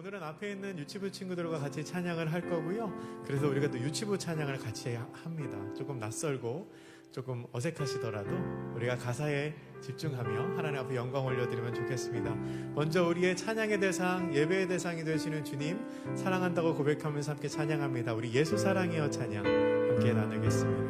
오늘은 앞에 있는 유치부 친구들과 같이 찬양을 할 거고요. 그래서 우리가 또 유치부 찬양을 같이 합니다. 조금 낯설고 조금 어색하시더라도 우리가 가사에 집중하며 하나님 앞에 영광 올려드리면 좋겠습니다. 먼저 우리의 찬양의 대상, 예배의 대상이 되시는 주님 사랑한다고 고백하면서 함께 찬양합니다. 우리 예수 사랑이여 찬양 함께 나누겠습니다.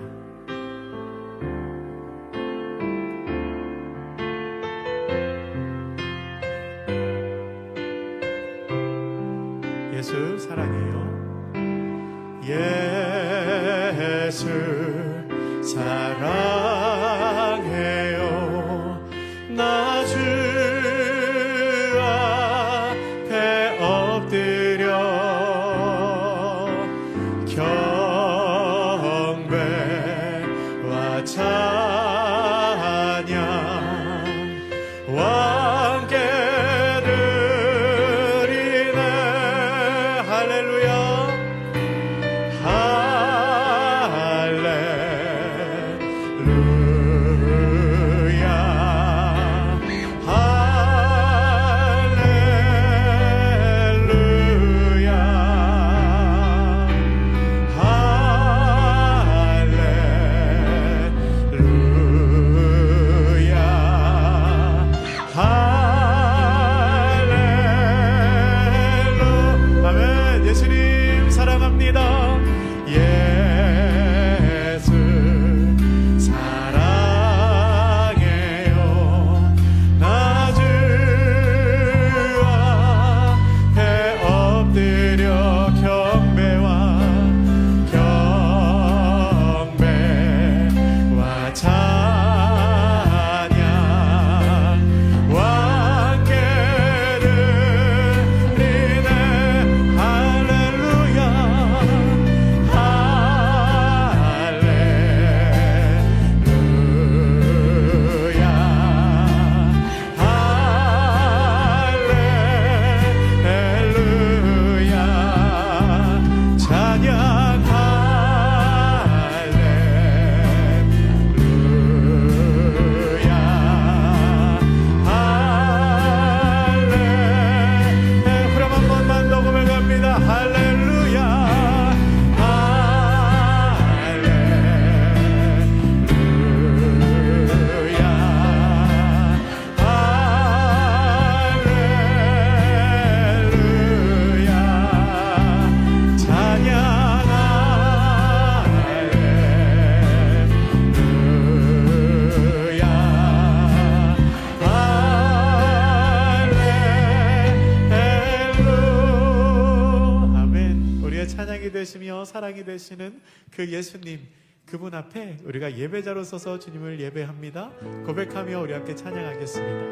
그 예수님 그분 앞에 우리가 예배자로 서서 주님을 예배합니다. 고백하며 우리 함께 찬양하겠습니다.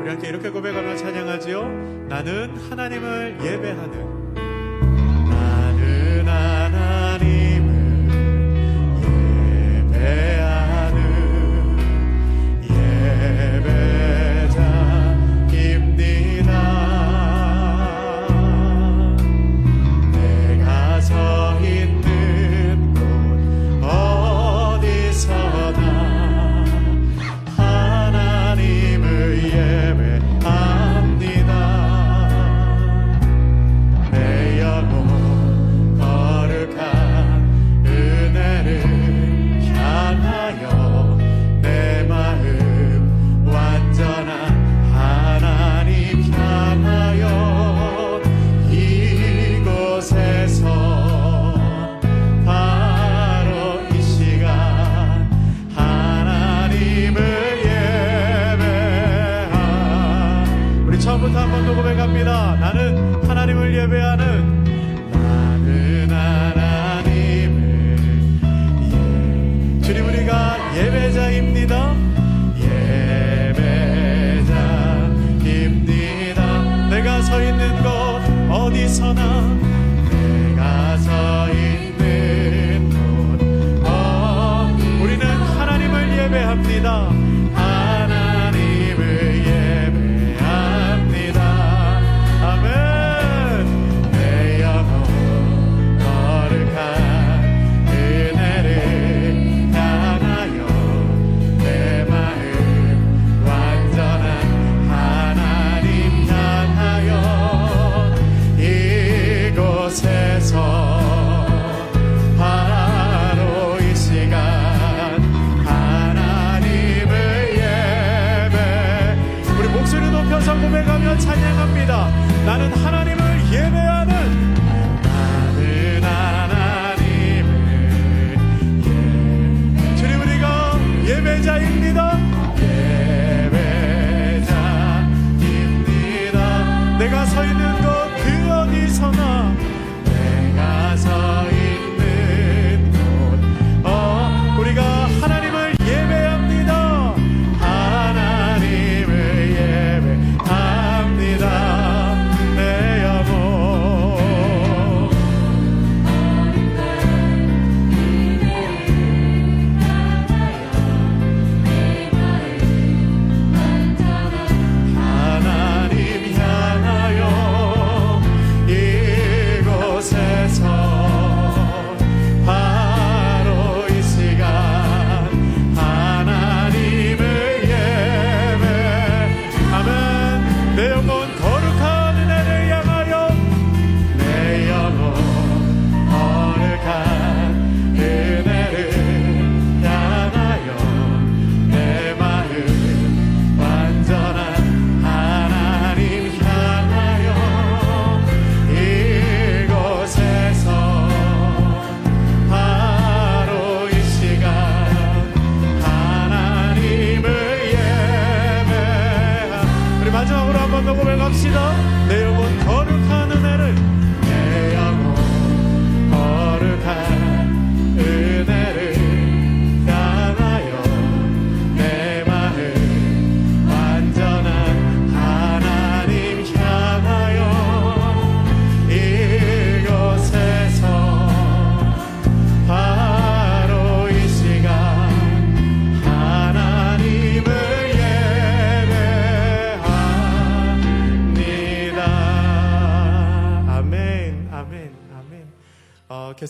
우리 함께 이렇게 고백하며 찬양하지요. 나는 하나님을 예배하는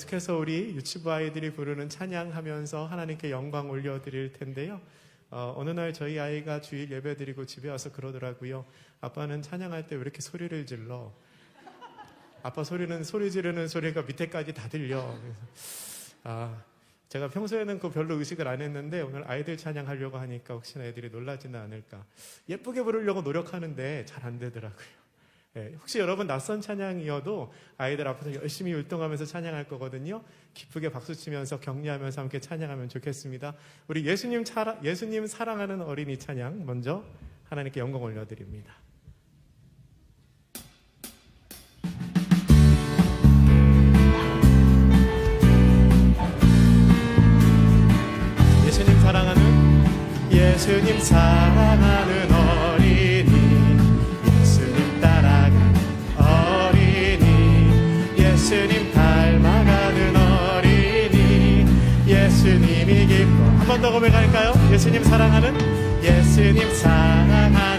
계속해서 우리 유치부 아이들이 부르는 찬양하면서 하나님께 영광 올려드릴 텐데요. 어, 어느 날 저희 아이가 주일 예배 드리고 집에 와서 그러더라고요. 아빠는 찬양할 때 왜 이렇게 소리를 질러? 아빠 소리는 소리 지르는 소리가 밑에까지 다 들려. 그래서 아, 제가 평소에는 그 별로 의식을 안 했는데 오늘 아이들 찬양하려고 하니까 혹시나 애들이 놀라지는 않을까. 예쁘게 부르려고 노력하는데 잘 안 되더라고요. 예, 혹시 여러분 낯선 찬양이어도 아이들 앞에서 열심히 율동하면서 찬양할 거거든요. 기쁘게 박수 치면서 격려하면서 함께 찬양하면 좋겠습니다. 우리 예수님, 차라, 예수님 사랑하는 어린이 찬양 먼저 하나님께 영광 올려드립니다. 예수님 사랑하는 예수님 사랑하는 고백할까요? 예수님 사랑하는 예수님 사랑하는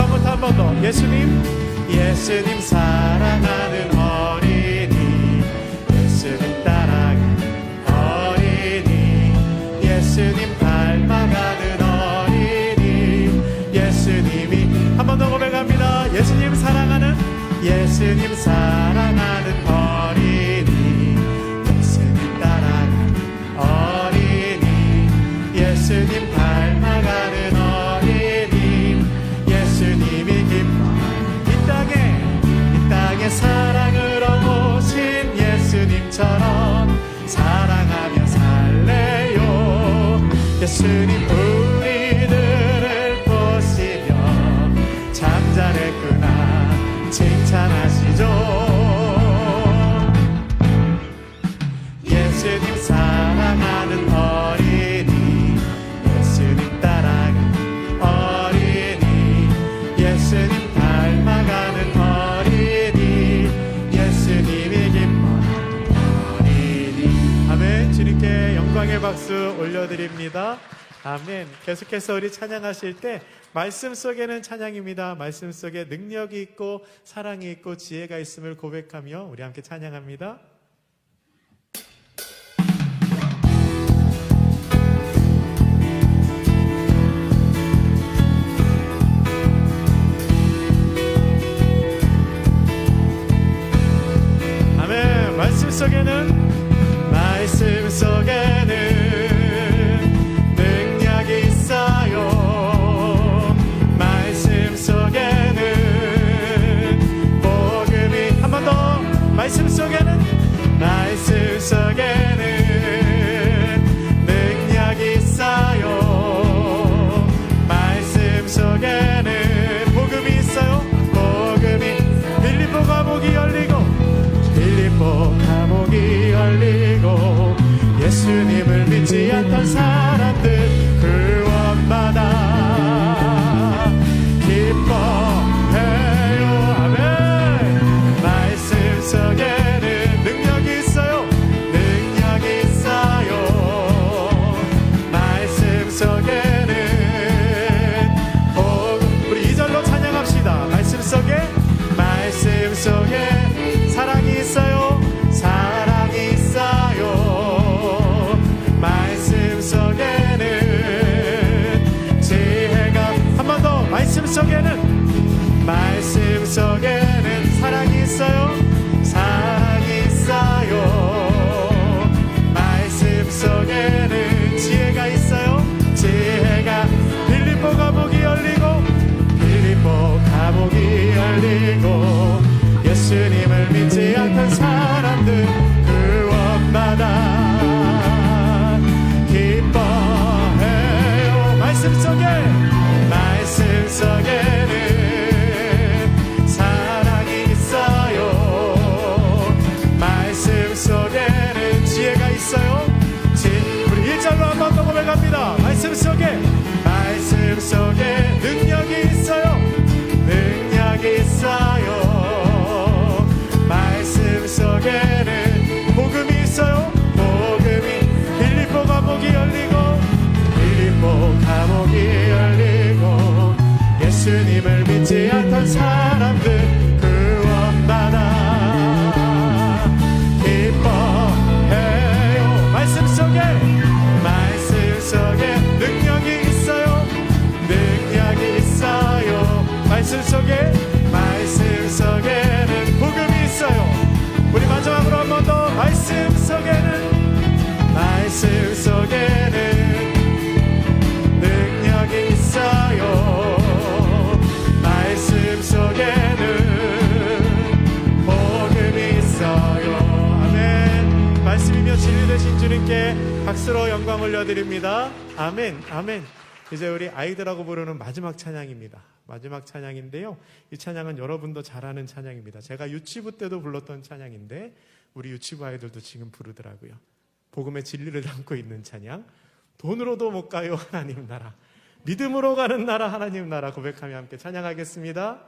처음부터 한 번 더. 예수님 예수님 사랑하는 어린이 예수님 따라가는 어린이 예수님 닮아가는 어린이 예수님이 한 번 더 고백합니다. 예수님 사랑하는 예수님 사랑하는 아멘. 계속해서 우리 찬양하실 때 말씀 속에는 찬양입니다. 말씀 속에 능력이 있고 사랑이 있고 지혜가 있음을 고백하며 우리 함께 찬양합니다. 아멘. 말씀 속에는 스스로 영광 올려드립니다. 아멘, 아멘. 이제 우리 아이들하고 부르는 마지막 찬양입니다. 마지막 찬양인데요. 이 찬양은 여러분도 잘 아는 찬양입니다. 제가 유치부 때도 불렀던 찬양인데 우리 유치부 아이들도 지금 부르더라고요. 복음의 진리를 담고 있는 찬양. 돈으로도 못 가요 하나님 나라. 믿음으로 가는 나라 하나님 나라 고백하며 함께 찬양하겠습니다.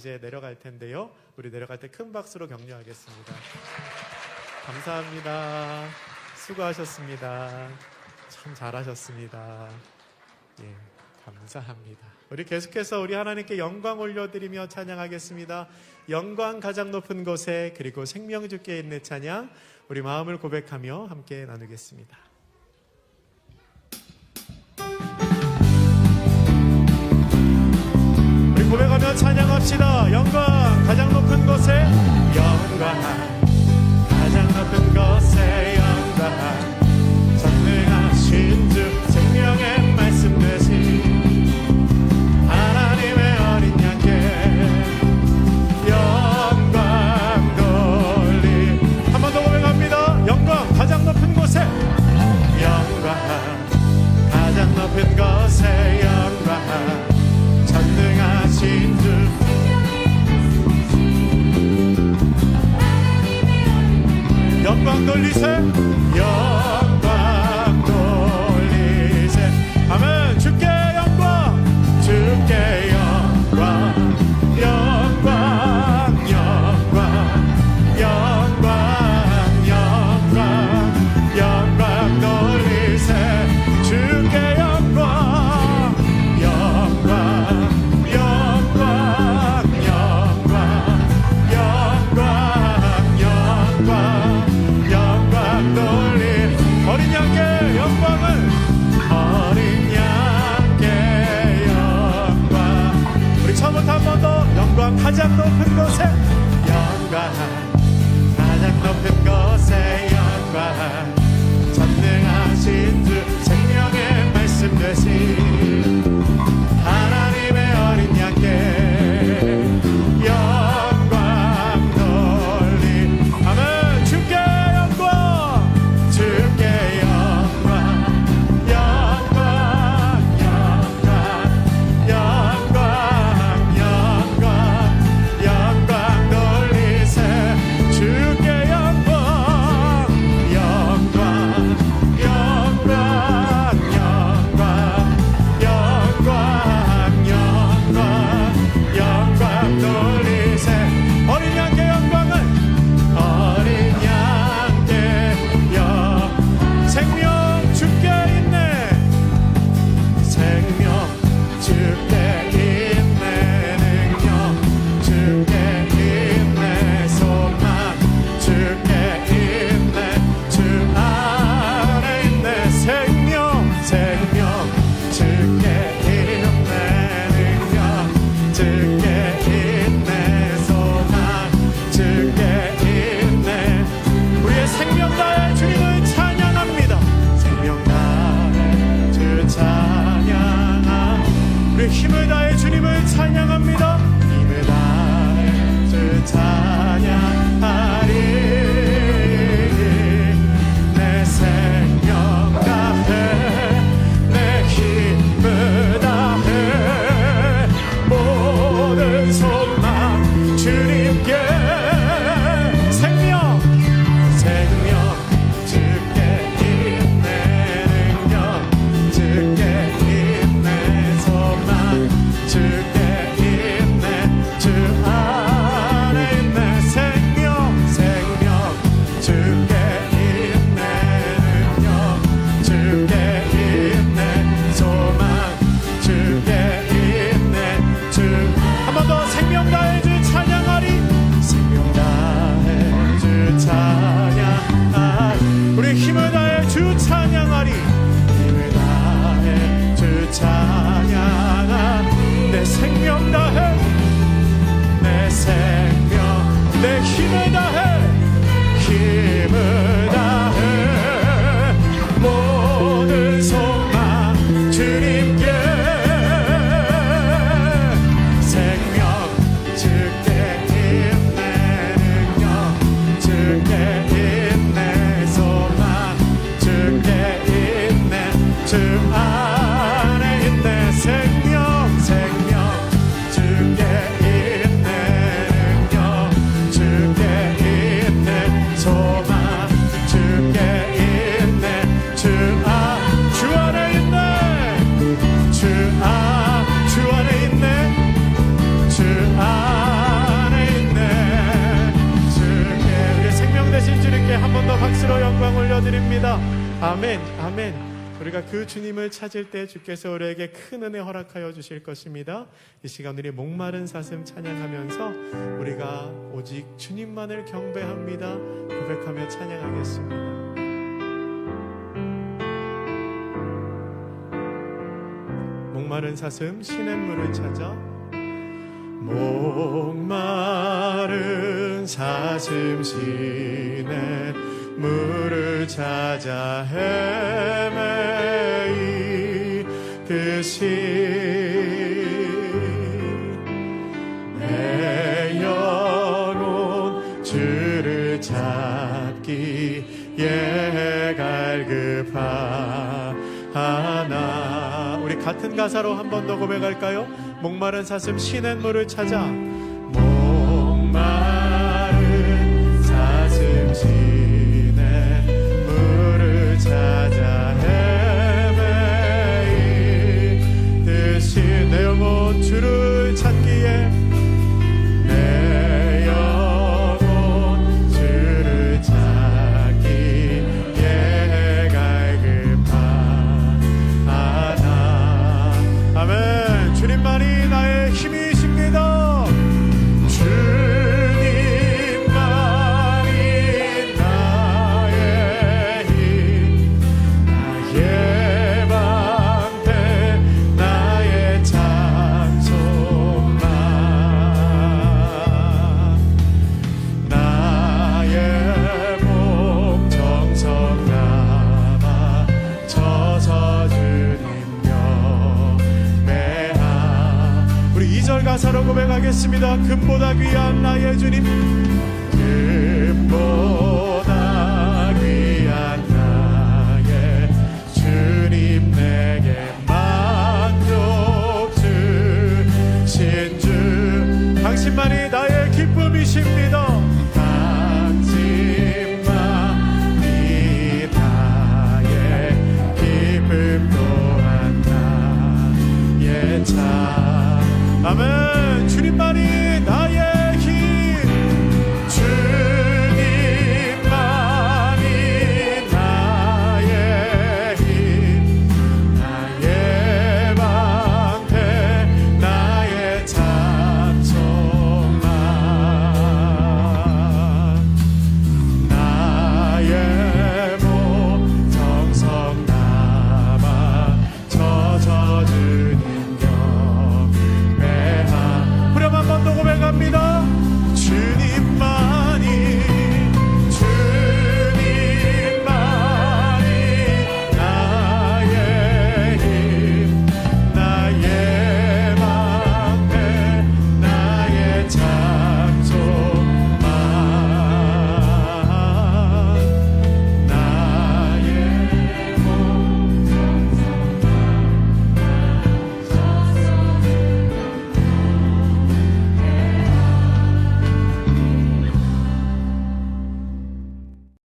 이제 내려갈 텐데요. 우리 내려갈 때 큰 박수로 격려하겠습니다. 감사합니다. 수고하셨습니다. 참 잘하셨습니다. 예, 감사합니다. 우리 계속해서 우리 하나님께 영광 올려드리며 찬양하겠습니다. 영광 가장 높은 곳에 그리고 생명 주께 있는 찬양 우리 마음을 고백하며 함께 나누겠습니다. 고백하며 찬양합시다. 영광 가장 높은 곳에 영광 가장 높은 곳에 힘을 다해 주님을 찬양합니다. 우리가 그 주님을 찾을 때 주께서 우리에게 큰 은혜 허락하여 주실 것입니다. 이 시간 우리 목마른 사슴 찬양하면서 우리가 오직 주님만을 경배합니다. 고백하며 찬양하겠습니다. 목마른 사슴 시냇물을 찾아 목마른 사슴 시냇 물을 찾아 헤매 이듯이 내 영혼 주를 찾기에 갈급하나 우리 같은 가사로 한 번 더 고백할까요? 목마른 사슴 시냇물을 찾아 내 영혼 주를